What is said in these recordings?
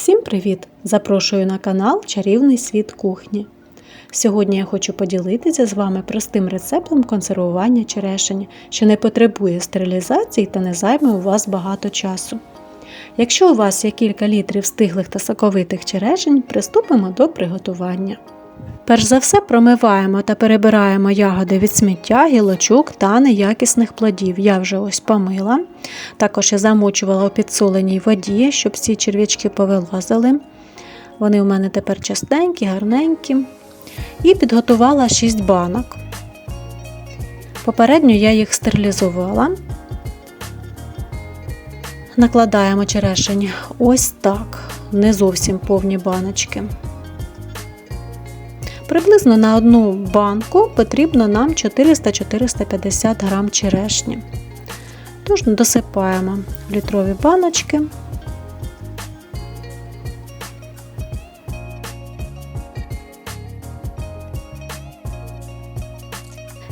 Всім привіт! Запрошую на канал Чарівний світ кухні. Сьогодні я хочу поділитися з вами простим рецептом консервування черешень, що не потребує стерилізації та не займе у вас багато часу. Якщо у вас є кілька літрів стиглих та соковитих черешень, приступимо до приготування. Перш за все промиваємо та перебираємо ягоди від сміття, гілочок та неякісних плодів. Я вже ось помила. Також я замочувала у підсоленій воді, щоб ці черв'ячки повилазили. Вони у мене тепер чистенькі, гарненькі. І підготувала 6 банок. Попередньо я їх стерилізувала. Накладаємо черешень ось так, не зовсім повні баночки. Приблизно на одну банку потрібно нам 400-450 грам черешні. Тож досипаємо в літрові баночки.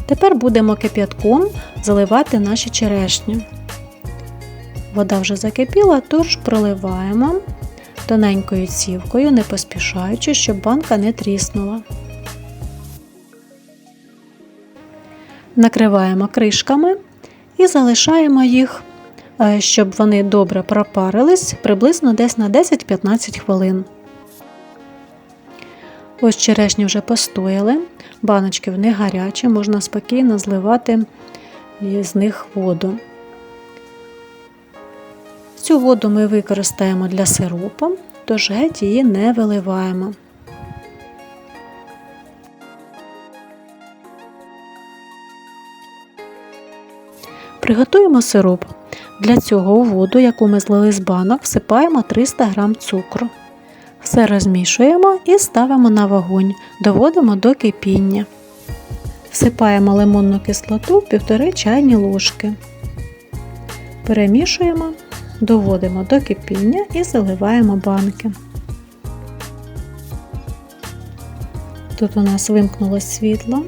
Тепер будемо кип'ятком заливати наші черешні. Вода вже закипіла, тож проливаємо тоненькою цівкою, не поспішаючи, щоб банка не тріснула. Накриваємо кришками і залишаємо їх, щоб вони добре пропарились приблизно десь на 10-15 хвилин. Ось черешні вже постояли, баночки в них гарячі, можна спокійно зливати з них воду. Цю воду ми використаємо для сиропу, тож геть її не виливаємо. Приготуємо сироп. Для цього у воду, яку ми злили з банок, всипаємо 300 г цукру. Все розмішуємо і ставимо на вогонь, доводимо до кипіння. Всипаємо лимонну кислоту 1,5 чайні ложки. Перемішуємо, доводимо до кипіння і заливаємо банки. Тут у нас вимкнулося світло,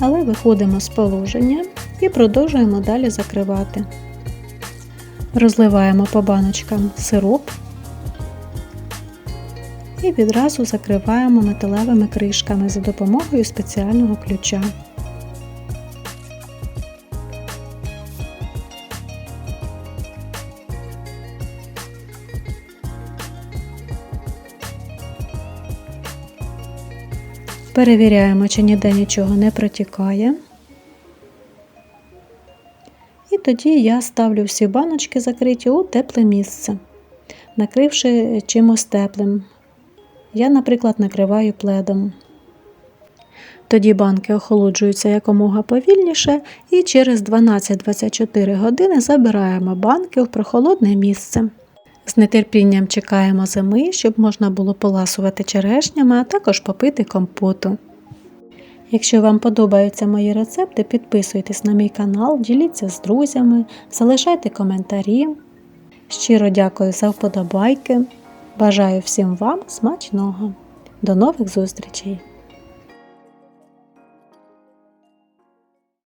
але виходимо з положення і продовжуємо далі закривати. Розливаємо по баночкам сироп і відразу закриваємо металевими кришками за допомогою спеціального ключа. Перевіряємо, чи ніде нічого не протікає. І тоді я ставлю всі баночки закриті у тепле місце, накривши чимось теплим. Я, наприклад, накриваю пледом. Тоді банки охолоджуються якомога повільніше, і через 12-24 години забираємо банки в прохолодне місце. З нетерпінням чекаємо зими, щоб можна було поласувати черешнями, а також попити компоту. Якщо вам подобаються мої рецепти, підписуйтесь на мій канал, діліться з друзями, залишайте коментарі. Щиро дякую за вподобайки. Бажаю всім вам смачного. До нових зустрічей!